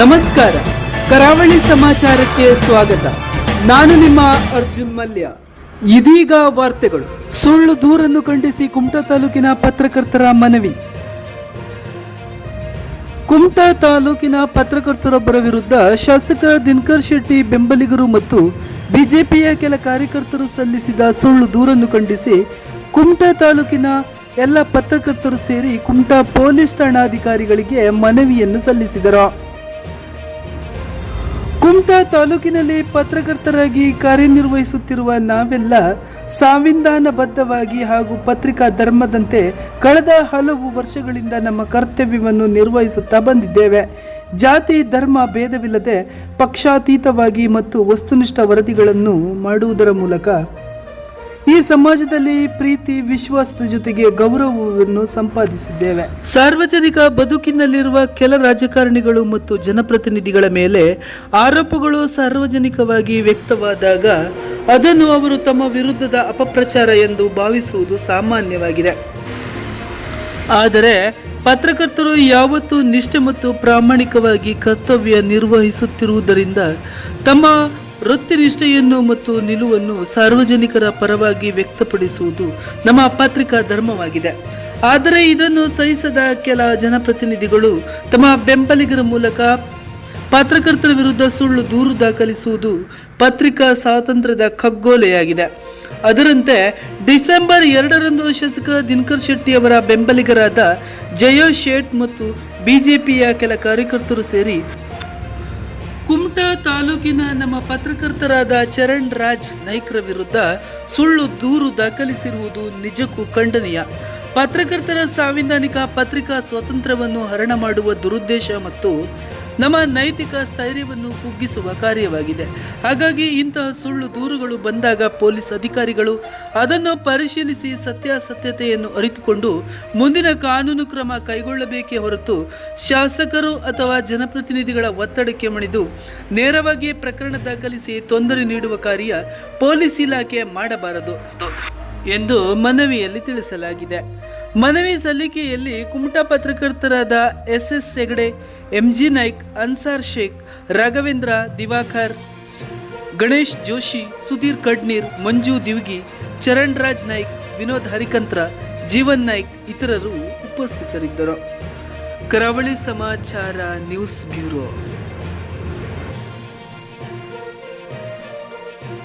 ನಮಸ್ಕಾರ. ಕರಾವಳಿ ಸಮಾಚಾರಕ್ಕೆ ಸ್ವಾಗತ. ನಾನು ನಿಮ್ಮ ಅರ್ಜುನ್ ಮಲ್ಯ. ಇದೀಗ ವಾರ್ತೆಗಳು. ಸುಳ್ಳು ದೂರನ್ನು ಖಂಡಿಸಿ ಕುಮಟಾ ತಾಲೂಕಿನ ಪತ್ರಕರ್ತರ ಮನವಿ. ಕುಮಟಾ ತಾಲೂಕಿನ ಪತ್ರಕರ್ತರೊಬ್ಬರ ವಿರುದ್ಧ ಶಾಸಕ ದಿನಕರ್ ಶೆಟ್ಟಿ ಬೆಂಬಲಿಗರು ಮತ್ತು ಬಿಜೆಪಿಯ ಕೆಲ ಕಾರ್ಯಕರ್ತರು ಸಲ್ಲಿಸಿದ ಸುಳ್ಳು ದೂರನ್ನು ಖಂಡಿಸಿ ಕುಮಟಾ ತಾಲೂಕಿನ ಎಲ್ಲ ಪತ್ರಕರ್ತರು ಸೇರಿ ಕುಮಟಾ ಪೊಲೀಸ್ ಠಾಣಾಧಿಕಾರಿಗಳಿಗೆ ಮನವಿಯನ್ನು ಸಲ್ಲಿಸಿದರು. ಕುಮಟಾ ತಾಲೂಕಿನಲ್ಲಿ ಪತ್ರಕರ್ತರಾಗಿ ಕಾರ್ಯನಿರ್ವಹಿಸುತ್ತಿರುವ ನಾವೆಲ್ಲ ಸಂವಿಧಾನಬದ್ಧವಾಗಿ ಹಾಗೂ ಪತ್ರಿಕಾ ಧರ್ಮದಂತೆ ಕಳೆದ ಹಲವು ವರ್ಷಗಳಿಂದ ನಮ್ಮ ಕರ್ತವ್ಯವನ್ನು ನಿರ್ವಹಿಸುತ್ತಾ ಬಂದಿದ್ದೇವೆ. ಜಾತಿ, ಧರ್ಮ ಭೇದವಿಲ್ಲದೆ ಪಕ್ಷಾತೀತವಾಗಿ ಮತ್ತು ವಸ್ತುನಿಷ್ಠ ವರದಿಗಳನ್ನು ಮಾಡುವುದರ ಮೂಲಕ ಈ ಸಮಾಜದಲ್ಲಿ ಪ್ರೀತಿ, ವಿಶ್ವಾಸದ ಜೊತೆಗೆ ಗೌರವವನ್ನು ಸಂಪಾದಿಸಿದ್ದೇವೆ. ಸಾರ್ವಜನಿಕ ಬದುಕಿನಲ್ಲಿರುವ ಕೆಲ ರಾಜಕಾರಣಿಗಳು ಮತ್ತು ಜನಪ್ರತಿನಿಧಿಗಳ ಮೇಲೆ ಆರೋಪಗಳು ಸಾರ್ವಜನಿಕವಾಗಿ ವ್ಯಕ್ತವಾದಾಗ ಅದನ್ನು ಅವರು ತಮ್ಮ ವಿರುದ್ಧದ ಅಪಪ್ರಚಾರ ಎಂದು ಭಾವಿಸುವುದು ಸಾಮಾನ್ಯವಾಗಿದೆ. ಆದರೆ ಪತ್ರಕರ್ತರು ಯಾವತ್ತೂ ನಿಷ್ಠೆ ಮತ್ತು ಪ್ರಾಮಾಣಿಕವಾಗಿ ಕರ್ತವ್ಯ ನಿರ್ವಹಿಸುತ್ತಿರುವುದರಿಂದ ತಮ್ಮ ವೃತ್ತಿನಿಷ್ಠೆಯನ್ನು ಮತ್ತು ನಿಲುವನ್ನು ಸಾರ್ವಜನಿಕರ ಪರವಾಗಿ ವ್ಯಕ್ತಪಡಿಸುವುದು ನಮ್ಮ ಪತ್ರಿಕಾ ಧರ್ಮವಾಗಿದೆ. ಆದರೆ ಇದನ್ನು ಸಹಿಸದ ಕೆಲ ಜನಪ್ರತಿನಿಧಿಗಳು ತಮ್ಮ ಬೆಂಬಲಿಗರ ಮೂಲಕ ಪತ್ರಕರ್ತರ ವಿರುದ್ಧ ಸುಳ್ಳು ದೂರು ದಾಖಲಿಸುವುದು ಪತ್ರಿಕಾ ಸ್ವಾತಂತ್ರ್ಯದ ಕಗ್ಗೋಲೆಯಾಗಿದೆ ಅದರಂತೆ ಡಿಸೆಂಬರ್ ಎರಡರಂದು ಶಾಸಕ ದಿನಕರ್ ಶೆಟ್ಟಿ ಅವರ ಬೆಂಬಲಿಗರಾದ ಜಯೋ ಶೇಟ್ ಮತ್ತು ಬಿಜೆಪಿಯ ಕೆಲ ಕಾರ್ಯಕರ್ತರು ಸೇರಿ ಕುಮಟಾ ತಾಲೂಕಿನ ನಮ್ಮ ಪತ್ರಕರ್ತರಾದ ಚರಣ್ ರಾಜ್ ನಾಯ್ಕರ ವಿರುದ್ಧ ಸುಳ್ಳು ದೂರು ದಾಖಲಿಸಿರುವುದು ನಿಜಕ್ಕೂ ಖಂಡನೀಯ. ಪತ್ರಕರ್ತರ ಸಾಂವಿಧಾನಿಕ ಪತ್ರಿಕಾ ಸ್ವಾತಂತ್ರ್ಯವನ್ನು ಹರಣ ಮಾಡುವ ದುರುದ್ದೇಶ ಮತ್ತು ನಮ್ಮ ನೈತಿಕ ಸ್ಥೈರ್ಯವನ್ನು ಕುಗ್ಗಿಸುವ ಕಾರ್ಯವಾಗಿದೆ. ಹಾಗಾಗಿ ಇಂತಹ ಸುಳ್ಳು ದೂರುಗಳು ಬಂದಾಗ ಪೊಲೀಸ್ ಅಧಿಕಾರಿಗಳು ಅದನ್ನು ಪರಿಶೀಲಿಸಿ ಸತ್ಯಾಸತ್ಯತೆಯನ್ನು ಅರಿತುಕೊಂಡು ಮುಂದಿನ ಕಾನೂನು ಕ್ರಮ ಕೈಗೊಳ್ಳಬೇಕೇ ಹೊರತು ಶಾಸಕರು ಅಥವಾ ಜನಪ್ರತಿನಿಧಿಗಳ ಒತ್ತಡಕ್ಕೆ ಮಣಿದು ನೇರವಾಗಿ ಪ್ರಕರಣ ದಾಖಲಿಸಿ ತೊಂದರೆ ನೀಡುವ ಕಾರ್ಯ ಪೊಲೀಸ್ ಇಲಾಖೆ ಮಾಡಬಾರದು ಎಂದು ಮನವಿಯಲ್ಲಿ ತಿಳಿಸಲಾಗಿದೆ. ಮನವಿ ಸಲ್ಲಿಕೆಯಲ್ಲಿ Kumta ಪತ್ರಕರ್ತರಾದ S S Hegde M G Naik, Ansar Shaikh, Raghavendra, Divakar, Ganesh Joshi, Sudhir Kadnir, Manju Divgi Charan Raj Naik, Vinod Harikantra, Jeevan Naik ಇತರರು ಉಪಸ್ಥಿತರಿದ್ದರು. ಕರಾವಳಿ ಸಮಾಚಾರ ನ್ಯೂಸ್ ಬ್ಯೂರೋ.